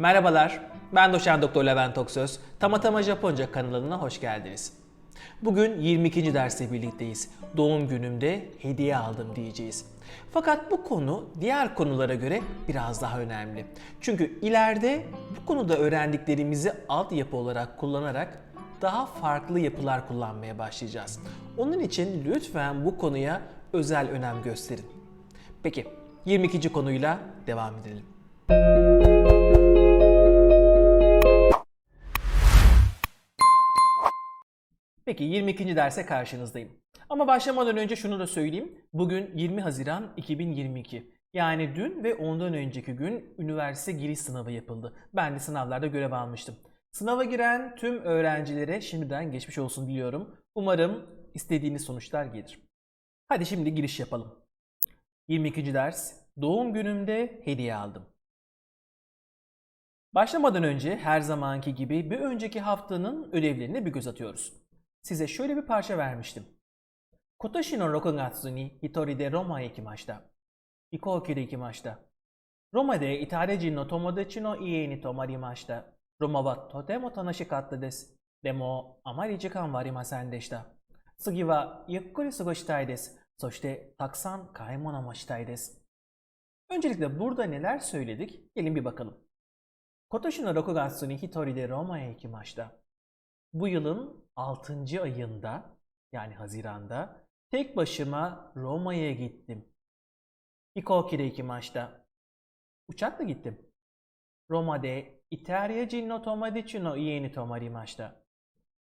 Merhabalar, ben doçent doktor Levent Oksöz. Tamatama Japonca kanalına hoş geldiniz. Bugün 22. derste birlikteyiz. Doğum günümde hediye aldım diyeceğiz. Fakat bu konu diğer konulara göre biraz daha önemli. Çünkü ileride bu konuda öğrendiklerimizi altyapı olarak kullanarak daha farklı yapılar kullanmaya başlayacağız. Onun için lütfen bu konuya özel önem gösterin. Peki 22. konuyla devam edelim. Peki 22. derse karşınızdayım. Ama başlamadan önce şunu da söyleyeyim. Bugün 20 Haziran 2022. Yani dün ve ondan önceki gün üniversite giriş sınavı yapıldı. Ben de sınavlarda görev almıştım. Sınava giren tüm öğrencilere şimdiden geçmiş olsun diliyorum. Umarım istediğiniz sonuçlar gelir. Hadi şimdi giriş yapalım. 22. ders Doğum günümde hediye aldım. Başlamadan önce her zamanki gibi bir önceki haftanın ödevlerine bir göz atıyoruz Size şöyle bir parça vermiştim. 今年の6月に一人でロマへ行きました。飛行機で行きました。ロマでイタリア人の友達の家に泊まりました。ロマはとても楽しかったです。でも、あまり時間はありませんでした。次はゆっくり過ごしたいです。そして、たくさん買い物もしたいです。Öncelikle burada neler söyledik? Gelin bir bakalım. 今年の6月に一人でロマへ行きました。 Bu yılın 6. ayında yani Haziran'da tek başıma Roma'ya gittim. Hikokide ikimashita. Uçakla gittim. Roma'de İtalyacı no tomodachi no ie ni tomarimashita.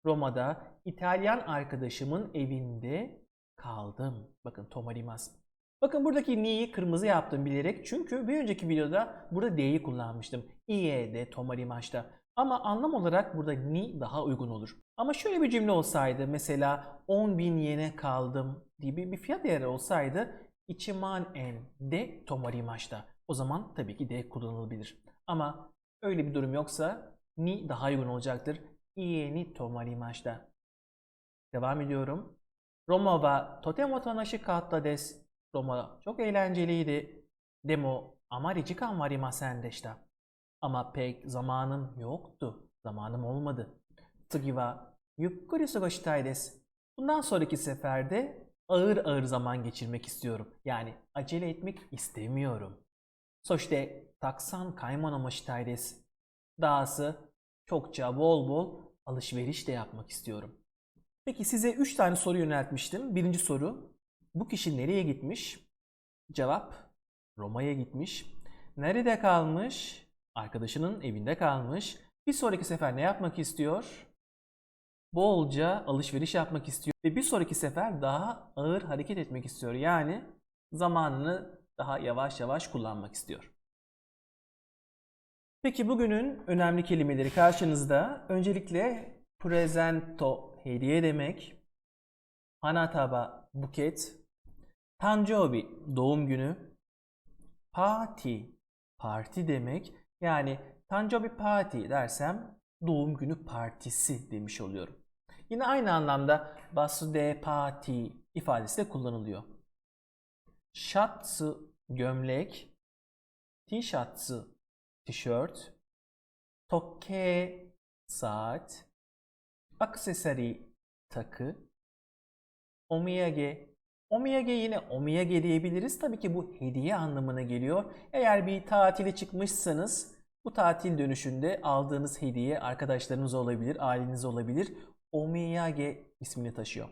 Roma'da İtalyan arkadaşımın evinde kaldım. Bakın tomarimas. Bakın buradaki ni'yi kırmızı yaptım bilerek çünkü bir önceki videoda burada d'yi kullanmıştım. Ie'de tomarimashita. Ama anlam olarak burada ni daha uygun olur. Ama şöyle bir cümle olsaydı mesela 10.000 yene kaldım gibi bir fiyat değeri olsaydı ichiman en de tomarimashita. O zaman tabii ki de kullanılabilir. Ama öyle bir durum yoksa ni daha uygun olacaktır. Ie ni tomarimashita. Devam ediyorum. Roma wa totemo tanashikatta desu. Roma çok eğlenceliydi. Demo amari jikan wa arimasen deshita. Ama pek zamanım yoktu. Zamanım olmadı. Tsugi wa yukkuri sugoshita desu. Bundan sonraki seferde ağır ağır zaman geçirmek istiyorum. Yani acele etmek istemiyorum. Soşte taksan kaymono mo shitai desu. Dahası çokça bol bol alışveriş de yapmak istiyorum. Peki size 3 tane soru yöneltmiştim. Birinci soru bu kişi nereye gitmiş? Cevap Roma'ya gitmiş. Nerede kalmış? Arkadaşının evinde kalmış. Bir sonraki sefer ne yapmak istiyor? Bolca alışveriş yapmak istiyor. Ve bir sonraki sefer daha ağır hareket etmek istiyor. Yani zamanını daha yavaş yavaş kullanmak istiyor. Peki bugünün önemli kelimeleri karşınızda. Öncelikle presento hediye demek. Hanataba buket. Tanjobi doğum günü. Party parti demek. Yani Tanjobi party dersem doğum günü partisi demiş oluyorum. Yine aynı anlamda birthday party ifadesi de kullanılıyor. Şatsı gömlek, t-shirtsı tişört, tokke saat, aksesori takı, omiyage. Omiyage yine omiyage diyebiliriz. Tabii ki bu hediye anlamına geliyor. Eğer bir tatile çıkmışsanız bu tatil dönüşünde aldığınız hediye arkadaşlarınız olabilir, aileniz olabilir. Omiyage ismini taşıyor.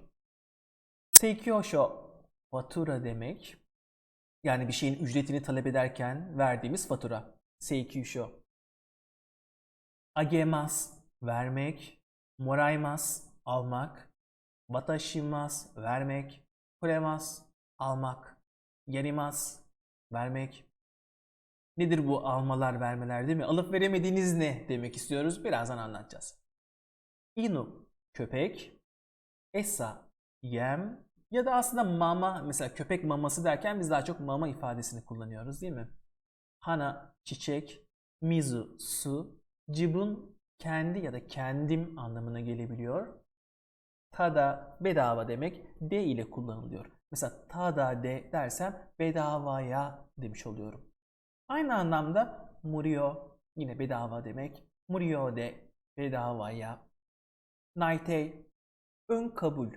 Seikyoşo fatura demek. Yani bir şeyin ücretini talep ederken verdiğimiz fatura. Seikyoşo. Agemas vermek, moraimas almak, watashimas vermek, kuremas almak, yarimas vermek. Nedir bu almalar vermeler değil mi? Alıp veremediğiniz ne demek istiyoruz? Birazdan anlatacağız. Inu köpek, esa yem ya da aslında mama mesela köpek maması derken biz daha çok mama ifadesini kullanıyoruz değil mi? Hana çiçek, mizu su, cibun kendi ya da kendim anlamına gelebiliyor. Tada bedava demek de ile kullanılıyor. Mesela tada de dersem bedavaya demiş oluyorum. Aynı anlamda murio yine bedava demek. Murio de bedavaya. Naitei ön kabul.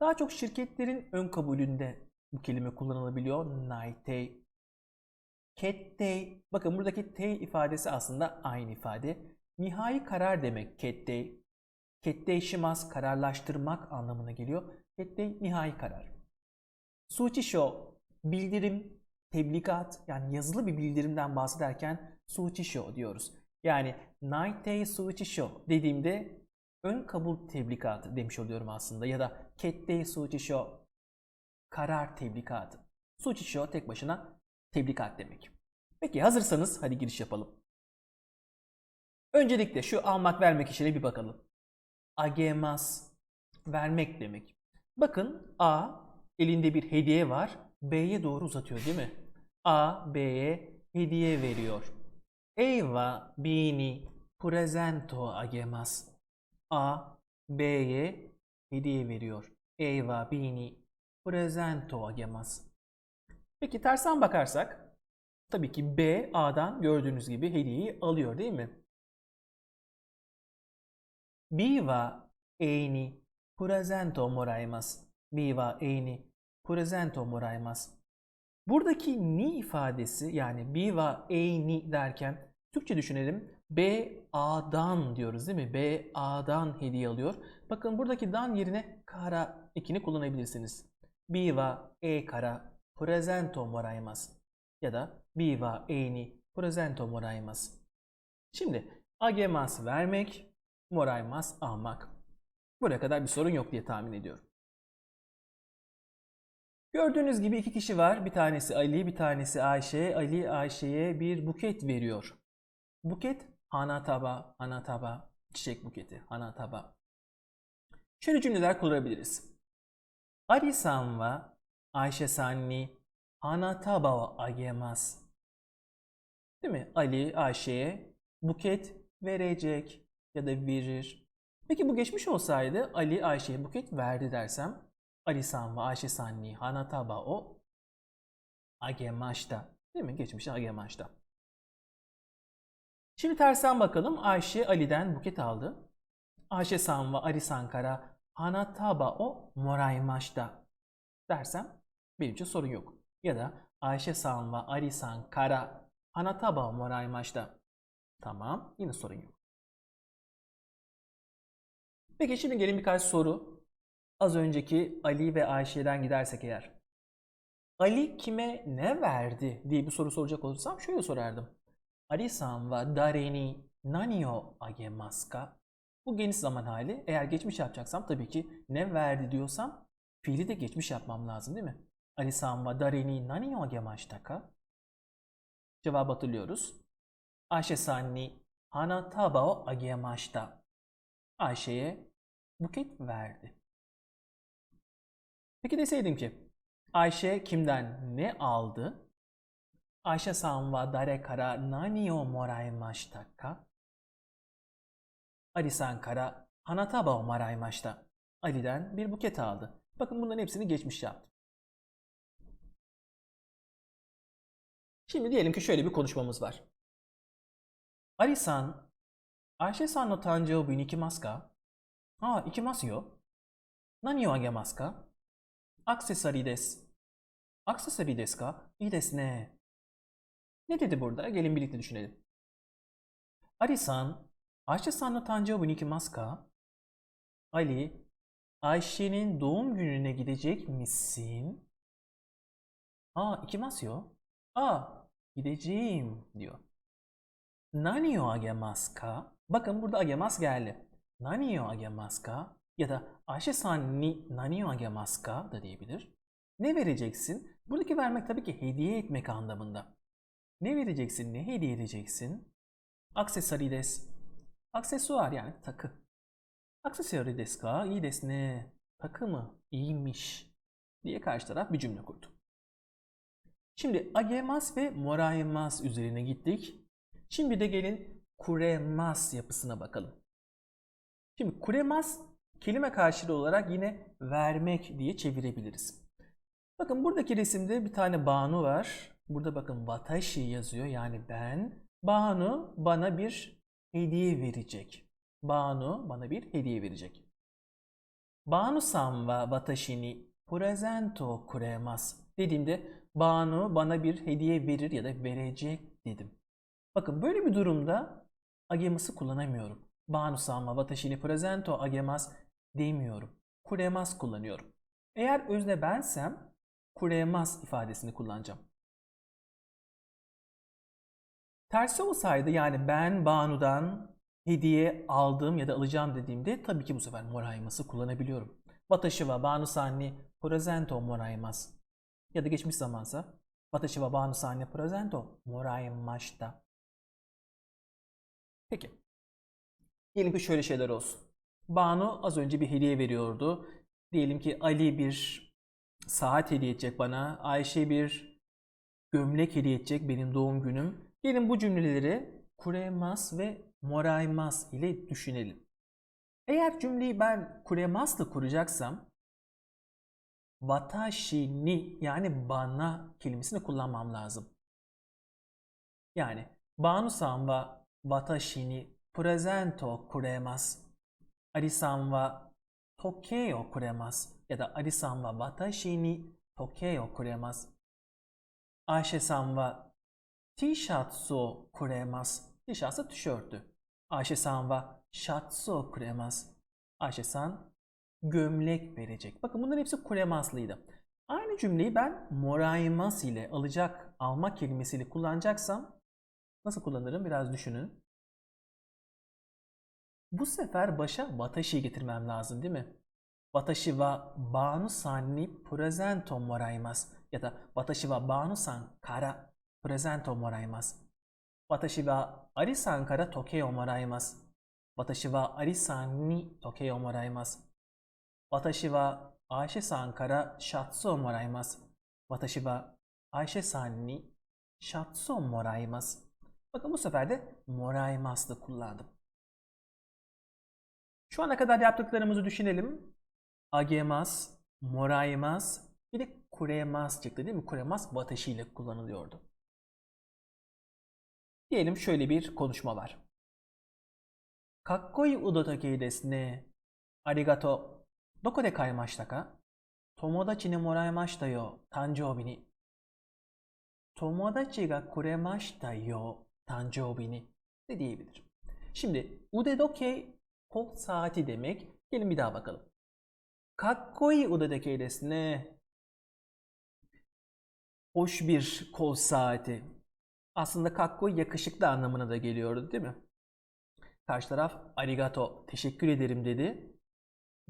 Daha çok şirketlerin ön kabulünde bu kelime kullanılabiliyor. Naitei. Kettei. Bakın buradaki tei ifadesi aslında aynı ifade. Nihai karar demek kettei. Kettei shimasu kararlaştırmak anlamına geliyor. Kettei nihai karar. Suchisho bildirim, tebligat yani yazılı bir bildirimden bahsederken suchisho diyoruz. Yani naitei suchisho dediğimde ön kabul tebligatı demiş oluyorum aslında ya da kettei suchisho karar tebligatı. Suchisho tek başına tebligat demek. Peki hazırsanız hadi giriş yapalım. Öncelikle şu almak vermek işine bir bakalım. Agemas vermek demek. Bakın A elinde bir hediye var. B'ye doğru uzatıyor değil mi? A B'ye hediye veriyor. Eiwa B ni presento agemas. A B'ye hediye veriyor. Eiwa B ni presento agemas. Peki tersten bakarsak tabii ki B A'dan gördüğünüz gibi hediyeyi alıyor değil mi? B wa A ni presentoをもらいます。B wa A ni presentoをもらいます。Buradaki ni ifadesi yani B wa A ni derken Türkçe düşünelim. B A'dan diyoruz değil mi? B A'dan hediye alıyor. Bakın buradaki dan yerine kara ekini kullanabilirsiniz. B wa A kara presentoをもらいます。Ya da B wa A ni presentoをもらいます。Şimdi agemas vermek, moraymas almak. Buraya kadar bir sorun yok diye tahmin ediyorum. Gördüğünüz gibi iki kişi var. Bir tanesi Ali, bir tanesi Ayşe. Ali Ayşe'ye bir buket veriyor. Buket hanataba, hanataba, çiçek buketi, hanataba. Şöyle cümleler kurabiliriz. Ali-san wa Ayşe-san ni hanataba o agemasu. Değil mi? Ali Ayşe'ye buket verecek ya da verir. Peki bu geçmiş olsaydı Ali Ayşe'ye buket verdi dersem Ali-san ve Ayşe-san ni hanataba o agemashita. Değil mi? Geçmişte agemashita. Şimdi tersten bakalım. Ayşe Ali'den buket aldı. Ayşe-san ve Ali-san kara hanataba o moraimashita dersem benim için sorun yok. Ya da Ayşe-san ve Ali-san kara hanataba o moraimashita. Tamam. Yine sorun yok. Peki şimdi gelin birkaç soru. Az önceki Ali ve Ayşe'den gidersek eğer. Ali kime ne verdi diye bir soru soracak olursam şöyle sorardım. Ali-san wa dare ni nani o agemasu? Bu geniş zaman hali. Eğer geçmiş yapacaksam tabii ki ne verdi diyorsam fiili de geçmiş yapmam lazım değil mi? Ali-san wa dare ni nani o agemashita ka? Cevabı hatırlıyoruz. Ayşe-san ni hanataba o. Ayşe'ye buket verdi. Peki deseydim ki Ayşe kimden ne aldı? Ayşe-san wa dare kara nani o moraimashita ka? Ali-san kara hanataba o moraimashita. Ali'den bir buket aldı. Bakın bunların hepsini geçmiş yaptım. Şimdi diyelim ki şöyle bir konuşmamız var. Ali-san, Ayşe-san no tanjoubi ni ikimasu ka? Aa, ikimasu yo. Nani o agemasu ka? Aksesori desu. Aksesori desu ka? İyi desu ne. Ne dedi burada? Gelin birlikte düşünelim. Ali-san, Ayşe-san no tanjoubi ni ikimasu ka? Ali, Ayşe'nin doğum gününe gidecek misin? Aa, ikimasu yo. Aa, gideceğim diyor. Nani o agemasu ka? Bakın burada agemas geldi. Nani o agemasu ka? Ya da Ayşe-san ni nani o agemasu ka da diyebilir. Ne vereceksin? Buradaki vermek tabii ki hediye etmek anlamında. Ne vereceksin? Ne hediye edeceksin? Aksesori desu. Aksesuar yani takı. Aksesori desu ka? İyi desu ne? Takı mı? İyiymiş. Diye karşı taraf bir cümle kurdu. Şimdi agemas ve moraimas üzerine gittik. Şimdi de gelin kuremas yapısına bakalım. Şimdi kuremas kelime karşılığı olarak yine vermek diye çevirebiliriz. Bakın buradaki resimde bir tane banu var. Burada bakın watashi yazıyor yani ben. Banu bana bir hediye verecek. Banu bana bir hediye verecek. Banu-san wa watashi ni presento o kuremasu dediğimde Banu bana bir hediye verir ya da verecek dedim. Bakın böyle bir durumda agemas'ı kullanamıyorum. Banu-san wa watashi ni presento agemasu demiyorum. Kuremas kullanıyorum. Eğer özne bensem kuremas ifadesini kullanacağım. Tersi olsaydı yani ben Banu'dan hediye aldım ya da alacağım dediğimde tabii ki bu sefer moraimasu kullanabiliyorum. Watashi wa Banu-san ni presento moraimasu. Ya da geçmiş zamansa Watashi wa Banu-san ni presento moraimashita. Peki. Diyelim ki şöyle şeyler olsun. Banu az önce bir hediye veriyordu. Diyelim ki Ali bir saat hediye edecek bana. Ayşe bir gömlek hediye edecek benim doğum günüm. Gelin bu cümleleri kuremas ve moraimas ile düşünelim. Eğer cümleyi ben kuremasla kuracaksam watashi ni yani bana kelimesini kullanmam lazım. Yani Banu-san wa watashi ni presento o kuremasu. Ari-san wa tokei o kuremasu. Ya da Ari-san wa watashi ni tokei o kuremasu. Ayşe-san wa T-shirts o kuremasu. T-shirts tişörtü. Ayşe-san wa shirts o kuremasu. Ayşe-san gömlek verecek. Bakın bunların hepsi kuremaslıydı. Aynı cümleyi ben moraimas ile alacak, almak kelimesiyle kullanacaksam nasıl kullanırım biraz düşünün. Bu sefer başa watashi getirmem lazım değil mi? Watashi wa Banu-san ni presento moraimasu ya da watashi wa Banu-san kara presento moraimasu. Watashi wa Ari-san kara tokei o moraimasu. Watashi wa Ari-san ni tokei o moraimasu. Watashi wa Ayşe-san kara shatsu o moraimasu. Watashi wa Ayşe-san ni shatsu o moraimasu. Bakın bu sefer de moraimas'ı kullandım. Şu ana kadar yaptıklarımızı düşünelim. Agemas, moraimas, bir de kuremas çıktı değil mi? Kuremas watashi ile kullanılıyordu. Diyelim şöyle bir konuşma var. Kakkoi udotake desu ne. Arigato. Doko de kaimashita ka? Tomodachi ni moraimashita yo, tanjoubi ni. Tomodachi ga kuremashita yo, tanjoubi ni de diyebilir. Şimdi udedoke kol saati demek. Gelin bir daha bakalım. Kakkoi desu ne. Hoş bir kol saati. Aslında kakkoi yakışıklı anlamına da geliyordu değil mi? Karşı taraf arigato, teşekkür ederim dedi.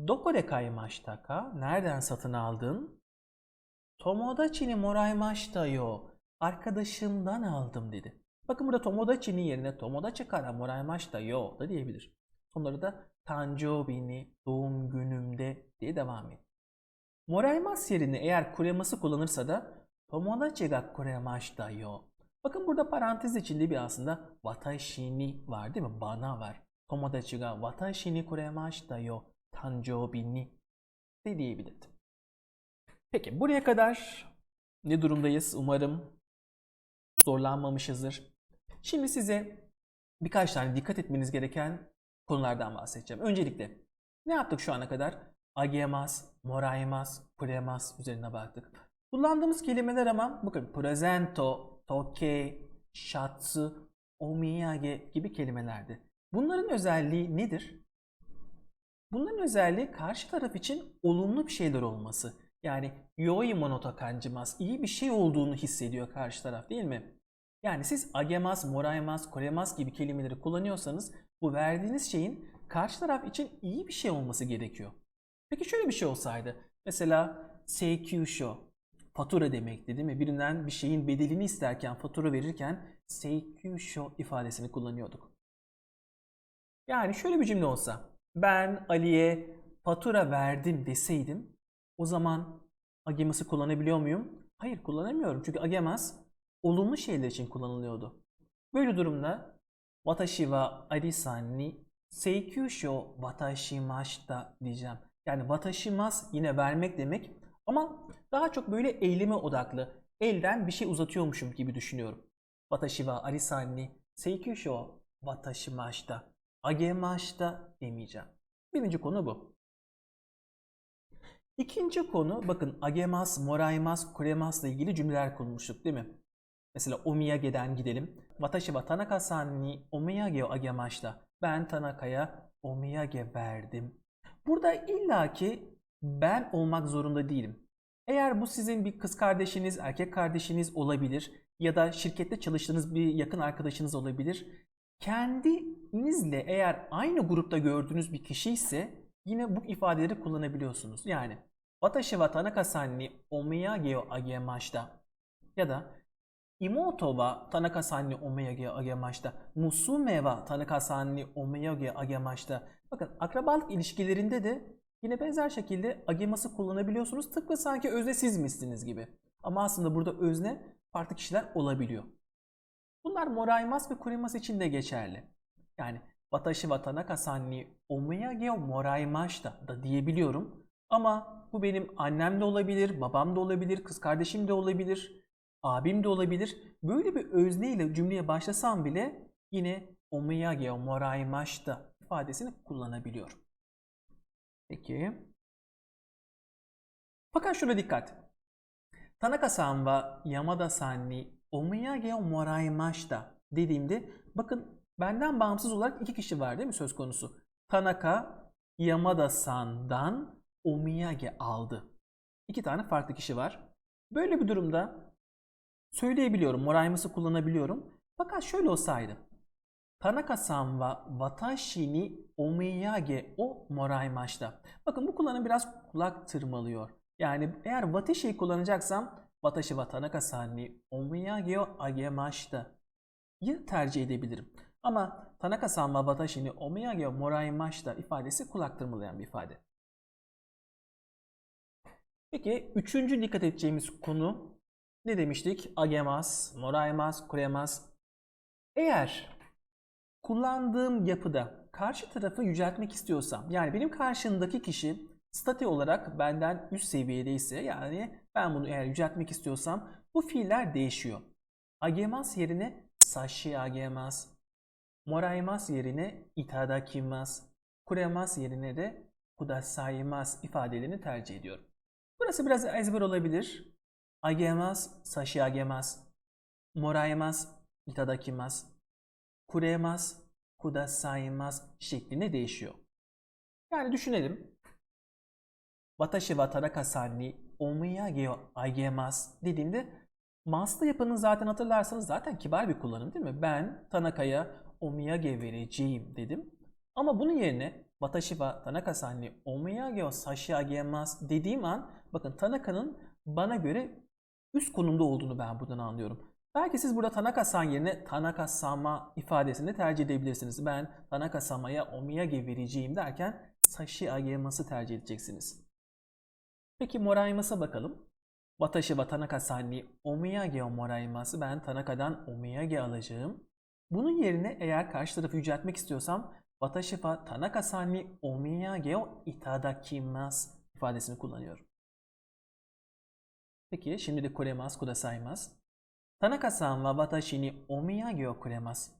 Doko de kaimashita ka? Nereden satın aldın? Tomodachi ni moraimashita yo. Arkadaşımdan aldım dedi. Bakın burada tomodachi'nin yerine tomodachi kara moraimashita yo da diyebilir. Sonları da tanjoubi ni doğum günümde diye devam et. Moraimasu yerine eğer kureması kullanırsa da tomodachi ga kuremashita yo. Bakın burada parantez içinde bir aslında watashi var değil mi? Bana var. Tomodachi ga watashi ni kuremashita yo. Tanjoubi ni de diyebilirdim. Peki buraya kadar ne durumdayız? Umarım zorlanmamışızdır. Şimdi size birkaç tane dikkat etmeniz gereken konulardan bahsedeceğim. Öncelikle ne yaptık şu ana kadar? Agemas, moraimas, kuremas üzerine baktık. Kullandığımız kelimeler ama bakın presento, tokei, shatsu, omiyage gibi kelimelerdi. Bunların özelliği nedir? Bunların özelliği karşı taraf için olumlu bir şeyler olması. Yani yoi monoto kanjimas, iyi bir şey olduğunu hissediyor karşı taraf değil mi? Yani siz agemas, moraimas, koremas gibi kelimeleri kullanıyorsanız bu verdiğiniz şeyin karşı taraf için iyi bir şey olması gerekiyor. Peki şöyle bir şey olsaydı. Mesela seikyusho, fatura demekti değil mi? Birinden bir şeyin bedelini isterken, fatura verirken seikyusho ifadesini kullanıyorduk. Yani şöyle bir cümle olsa. Ben Ali'ye fatura verdim deseydim o zaman agemas'ı kullanabiliyor muyum? Hayır kullanamıyorum. Çünkü agemas olumlu şeyler için kullanılıyordu. Böyle durumda watashi wa ari-san ni seikyusho watashimashita diyeceğim. Yani watashimas yine vermek demek ama daha çok böyle eyleme odaklı. Elden bir şey uzatıyormuşum gibi düşünüyorum. Watashi wa ari-san ni Seikyo watashimashita. Agemashita demeyeceğim. Birinci konu bu. İkinci konu bakın agemas, moraimas, kuremas ile ilgili cümleler kurmuştuk değil mi? Mesela omiyage'den gidelim. Watashi wa Tanaka-san ni omiyage o agemashita. Ben Tanaka'ya omiyage verdim. Burada illaki ben olmak zorunda değilim. Eğer bu sizin bir kız kardeşiniz, erkek kardeşiniz olabilir ya da şirkette çalıştığınız bir yakın arkadaşınız olabilir. Kendinizle eğer aynı grupta gördüğünüz bir kişi ise yine bu ifadeleri kullanabiliyorsunuz. Yani Watashi wa Tanaka-san ni omiyage o agemashita ya da Imoto wa Tanaka-san ni omiyage o agemashita. Musume wa Tanaka-san ni omiyage agemashita. Bakın akrabalık ilişkilerinde de yine benzer şekilde ageması kullanabiliyorsunuz. Tıpkı sanki özne siz misiniz gibi. Ama aslında burada özne farklı kişiler olabiliyor. Bunlar moraimas ve kurimas için de geçerli. Yani watashi wa Tanaka-san ni omiyage moraimashita da diyebiliyorum. Ama bu benim annem de olabilir, babam da olabilir, kız kardeşim de olabilir, abim de olabilir. Böyle bir özne ile cümleye başlasam bile yine omiyage o moraimashita ifadesini kullanabiliyorum. Peki. Fakat şuna dikkat. Tanaka-san wa Yamada-san ni omiyage o moraimashita dediğimde bakın benden bağımsız olarak iki kişi var değil mi söz konusu? Tanaka Yamada-san'dan omiyage aldı. İki tane farklı kişi var. Böyle bir durumda söyleyebiliyorum, moraiması kullanabiliyorum. Fakat şöyle olsaydı. Tanaka-san wa watashi ni omiyage o moraimashita. Bakın bu kullanım biraz kulak tırmalıyor. Yani eğer watashi'yi kullanacaksam watashi wa Tanaka-san ni omiyage o agemashita yı tercih edebilirim. Ama Tanaka-san wa watashi ni omiyage o moraimashita ifadesi kulak tırmalayan bir ifade. Peki üçüncü dikkat edeceğimiz konu ne demiştik? Agemas, moraimas, kuremas. Eğer kullandığım yapıda karşı tarafı yüceltmek istiyorsam, yani benim karşımdaki kişi statü olarak benden üst seviyedeyse, yani ben bunu eğer yüceltmek istiyorsam bu fiiller değişiyor. Agemas yerine sashi agemas, moraimas yerine itadakimasu, kuremas yerine de kudasaimasu ifadelerini tercih ediyorum. Burası biraz ezber olabilir. Agemas, sashi agemas, moraimas, itadakimasu, kuremas, kudasaimasu şeklinde değişiyor. Yani düşünelim. Watashi wa Tanaka-san ni dediğimde maslı yapının zaten hatırlarsanız zaten kibar bir kullanım değil mi? Ben Tanaka'ya omiyage vereceğim dedim. Ama bunun yerine Watashi wa Tanaka-san ni omiyage o sashiagemasu dediğim an bakın Tanaka'nın bana göre üst konumda olduğunu ben buradan anlıyorum. Belki siz burada Tanaka-san yerine Tanaka-sama ifadesini tercih edebilirsiniz. Ben Tanaka-sama'ya omiyage vereceğim derken sashiagemasu tercih edeceksiniz. Peki moraimas'a bakalım. Watashi wa Tanaka-san ni omiyage o moraimasu. Ben Tanaka'dan omiyage alacağım. Bunun yerine eğer karşı tarafı yüceltmek istiyorsam Watashi wa Tanaka-san omiyage o itadakimasu ifadesini kullanıyorum. Peki şimdi de kuremasu kudasaimasu. Tanaka-san wa watashi ni omiyage o kuremasu.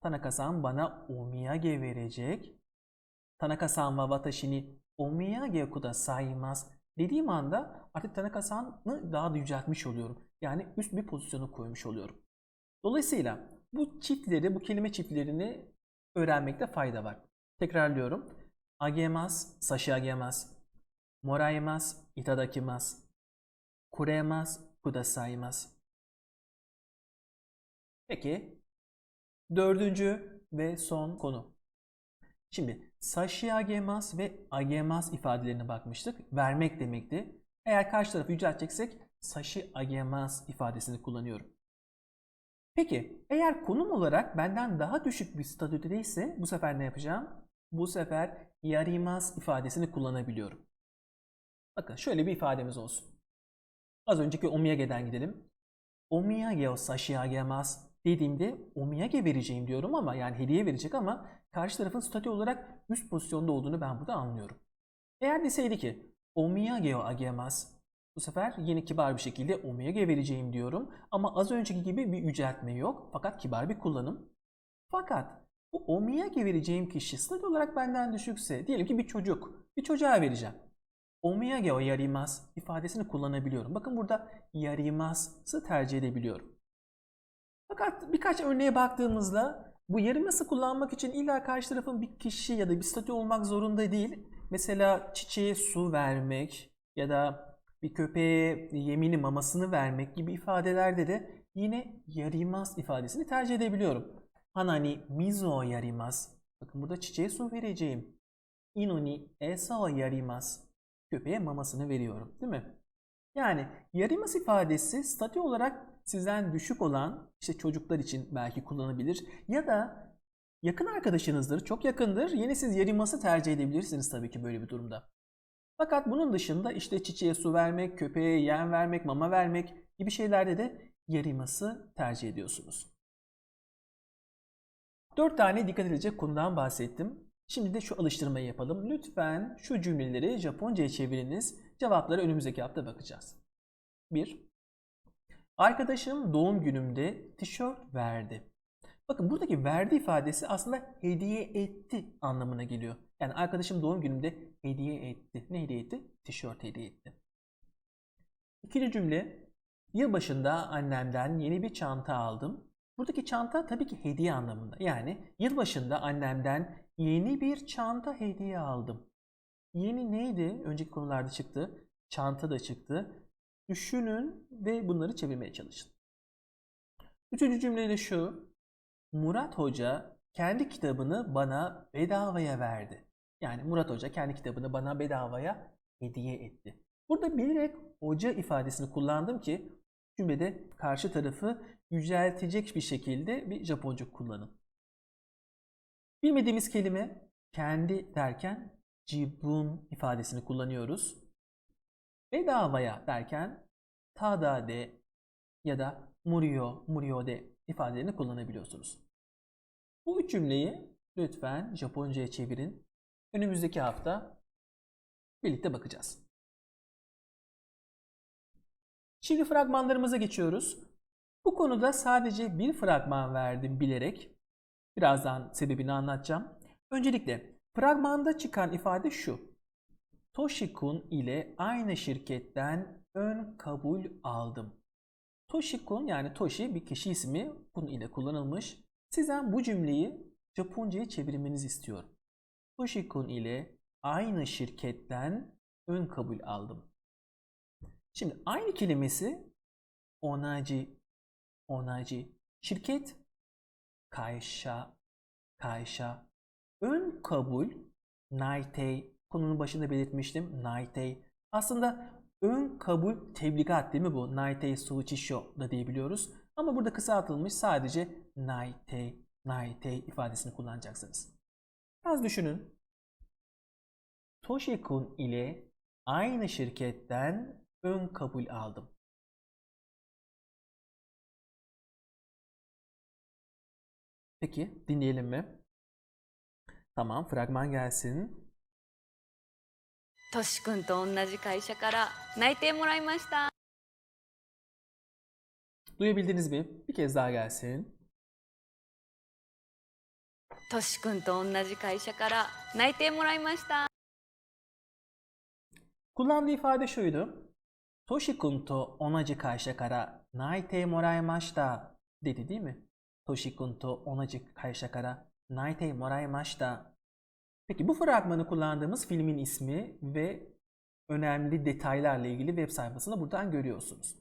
Tanaka-san bana omiyage verecek. Tanaka-san wa watashi ni omiyage o kudasaimasu dediğim anda artık Tanaka-san'ı daha da yüceltmiş oluyorum. Yani üst bir pozisyona koymuş oluyorum. Dolayısıyla bu çiftleri, bu kelime çiftlerini öğrenmekte fayda var. Tekrarlıyorum. Agemas, sashi agemas. Moraimas, itadakimasu. Kuremas, kudasaimasu. Peki. Dördüncü ve son konu. Şimdi sashi agemas ve agemas ifadelerine bakmıştık. Vermek demekti. Eğer karşı tarafı yücelteceksek sashi agemas ifadesini kullanıyorum. Peki eğer konum olarak benden daha düşük bir statüdeyse bu sefer ne yapacağım? Bu sefer yarimas ifadesini kullanabiliyorum. Bakın şöyle bir ifademiz olsun. Az önceki omiyage'den gidelim. Omiyage o sashiagemasu dediğimde omiyage vereceğim diyorum ama yani hediye verecek ama karşı tarafın statü olarak üst pozisyonda olduğunu ben burada anlıyorum. Eğer deseydi ki omiyage o agemasu bu sefer yine kibar bir şekilde omiyage vereceğim diyorum. Ama az önceki gibi bir yüceltme yok. Fakat kibar bir kullanım. Fakat bu omiyage vereceğim kişi statü olarak benden düşükse, diyelim ki bir çocuk, bir çocuğa vereceğim. Omiyage o ifadesini kullanabiliyorum. Bakın burada yarimas'ı tercih edebiliyorum. Fakat birkaç örneğe baktığımızda bu yarimas'ı kullanmak için illa karşı tarafın bir kişi ya da bir statü olmak zorunda değil. Mesela çiçeğe su vermek ya da bir köpeğe yemini mamasını vermek gibi ifadelerde de yine yarimas ifadesini tercih edebiliyorum. Hanani mizu o yarimas. Bakın burada çiçeğe su vereceğim. Inu ni esa o yarimas. Köpeğe mamasını veriyorum, değil mi? Yani yarimas ifadesi statü olarak sizden düşük olan işte çocuklar için belki kullanabilir ya da yakın arkadaşınızdır, çok yakındır. Yine siz yariması tercih edebilirsiniz tabii ki böyle bir durumda. Fakat bunun dışında işte çiçeğe su vermek, köpeğe yem vermek, mama vermek gibi şeylerde de yariması tercih ediyorsunuz. Dört tane dikkat edilecek konudan bahsettim. Şimdi de şu alıştırmayı yapalım. Lütfen şu cümleleri Japonca'ya çeviriniz. Cevapları önümüzdeki hafta bakacağız. 1. Arkadaşım doğum günümde tişört verdi. Bakın buradaki verdi ifadesi aslında hediye etti anlamına geliyor. Yani arkadaşım doğum günümde hediye etti. Ne hediye etti? Tişört hediye etti. İkinci cümle. Yılbaşında annemden yeni bir çanta aldım. Buradaki çanta tabii ki hediye anlamında. Yani yılbaşında annemden yeni bir çanta hediye aldım. Yeni neydi? Önceki konularda çıktı. Çanta da çıktı. Düşünün ve bunları çevirmeye çalışın. Üçüncü cümle de şu. Murat Hoca kendi kitabını bana bedavaya verdi. Yani Murat Hoca kendi kitabını bana bedavaya hediye etti. Burada bilerek hoca ifadesini kullandım ki cümlede karşı tarafı yüceltecek bir şekilde bir Japonca kullanın. Bilmediğimiz kelime kendi derken jibun ifadesini kullanıyoruz. Bedavaya derken tada de ya da murio, murio de ifadelerini kullanabiliyorsunuz. Bu üç cümleyi lütfen Japonca'ya çevirin. Önümüzdeki hafta birlikte bakacağız. Şimdi fragmanlarımıza geçiyoruz. Bu konuda sadece bir fragman verdim bilerek. Birazdan sebebini anlatacağım. Öncelikle fragmanda çıkan ifade şu. Toshikun ile aynı şirketten ön kabul aldım. Toshikun yani Toshi bir kişi ismi kun ile kullanılmış. Sizden bu cümleyi Japonca'ya çevirmenizi istiyorum. Toshikun ile aynı şirketten ön kabul aldım. Şimdi aynı kelimesi onaji, onaji. Şirket, kaisha, kaisha. Ön kabul, naitei. Konunun başında belirtmiştim, naitei. Aslında ön kabul tebligat değil mi bu? Naitei suchisho da diyebiliyoruz. Ama burada kısaltılmış sadece naitei, naitei ifadesini kullanacaksınız. Biraz düşünün. Toshikun ile aynı şirketten ön kabul aldım. Peki dinleyelim mi? Tamam fragman gelsin. トシ君と同じ会社から内定もらいました Duyabildiniz mi? Bir kez daha gelsin. トシ君と同じ会社から内定もらいました Kullandığı ifade şuydu. Toshi-kun to onaji kaisha kara naitei moraimashita dedi değil mi? Toshi-kun to onaji kaisha kara naitei moraimashita. Peki bu fragmanı kullandığımız filmin ismi ve önemli detaylarla ilgili web sayfasını buradan görüyorsunuz.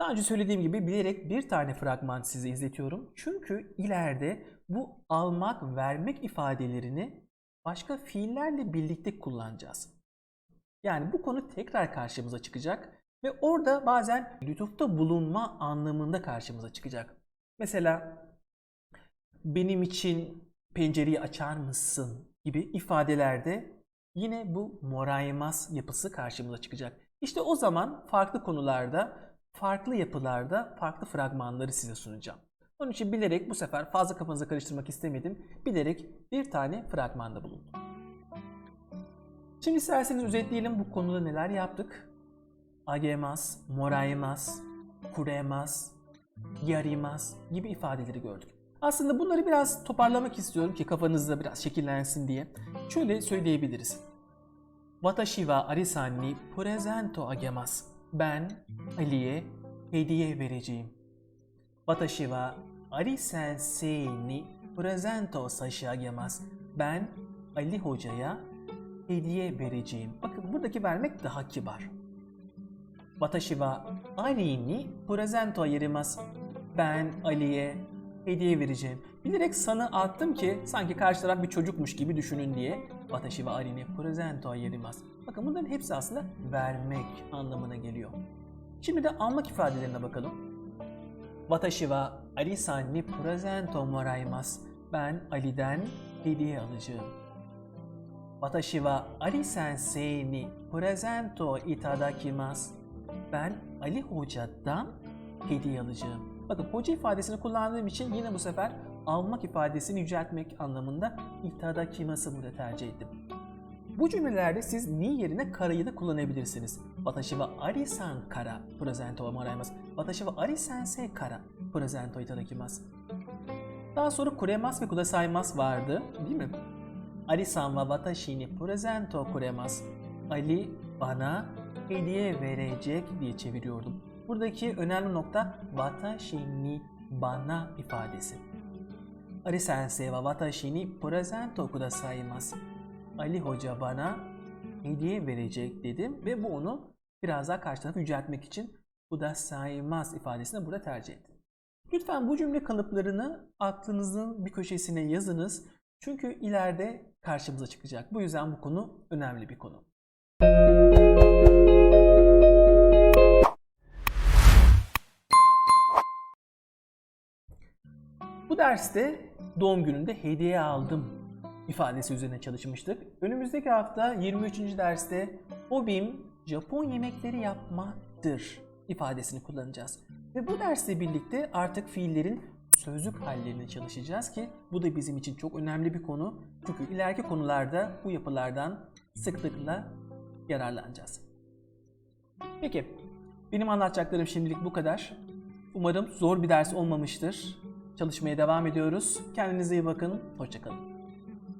Daha önce söylediğim gibi bilerek bir tane fragman size izletiyorum. Çünkü ileride bu almak, vermek ifadelerini başka fiillerle birlikte kullanacağız. Yani bu konu tekrar karşımıza çıkacak ve orada bazen lütufta bulunma anlamında karşımıza çıkacak. Mesela benim için pencereyi açar mısın gibi ifadelerde yine bu moraimas yapısı karşımıza çıkacak. İşte o zaman farklı konularda, farklı yapılarda farklı fragmanları size sunacağım. Onun için bilerek bu sefer fazla kafanızı karıştırmak istemedim. Bilerek bir tane fragmanda bulundum. Şimdi isterseniz özetleyelim bu konuda neler yaptık. Agemas, moraimas, kuremas, yarimas gibi ifadeleri gördük. Aslında bunları biraz toparlamak istiyorum ki kafanızda biraz şekillensin diye. Şöyle söyleyebiliriz. Watashi wa Ari-san ni presento agemasu. Ben Ali'ye hediye vereceğim. Watashi wa Ari sensei ni presento sashigemasu. Ben Ali hocaya hediye vereceğim. Bakın buradaki vermek daha kibar. Watashi wa Ari ni ayırmasu. Ben Ali'ye hediye vereceğim. Bilerek sana attım ki sanki karşı taraf bir çocukmuş gibi düşünün diye. Watashi wa Ari ni presento ayırmasu. Bakın bunların hepsi aslında vermek anlamına geliyor. Şimdi de almak ifadelerine bakalım. Watashi wa Ari-san ni presento moraimasu. Ben Ali'den hediye alacağım. Watashi wa Ari sensei ni presento itadakimasu. Ben Ali hocadan hediye alacağım. Bakın hoca ifadesini kullandığım için yine bu sefer almak ifadesini yüceltmek anlamında itadakimasu burada tercih ettim. Bu cümlelerde siz ni yerine karayı da kullanabilirsiniz. Watashi wa Ari-san kara presento wa moraimasu. Watashi wa Ari sensei kara presento itadakimasu. Daha sonra kuremasu ve kudasaimasu vardı değil mi? Ali-san wa watashi ni presento kuremasu. Ali bana hediye verecek diye çeviriyordum. Buradaki önemli nokta watashi ni bana ifadesi. Ali sensei wa watashi ni presento kudasaimasu. Ali Hoca bana hediye verecek dedim ve bu onu biraz daha karşı tarafı yüceltmek için bu da saymaz ifadesini burada tercih ettim. Lütfen bu cümle kalıplarını aklınızın bir köşesine yazınız. Çünkü ileride karşımıza çıkacak. Bu yüzden bu konu önemli bir konu. Bu derste doğum gününde hediye aldım ifadesi üzerine çalışmıştık. Önümüzdeki hafta 23. derste hobim Japon yemekleri yapmaktır ifadesini kullanacağız. Ve bu dersle birlikte artık fiillerin sözlük hallerini çalışacağız ki bu da bizim için çok önemli bir konu. Çünkü ileriki konularda bu yapılardan sıklıkla yararlanacağız. Peki, benim anlatacaklarım şimdilik bu kadar. Umarım zor bir ders olmamıştır. Çalışmaya devam ediyoruz. Kendinize iyi bakın. Hoşçakalın.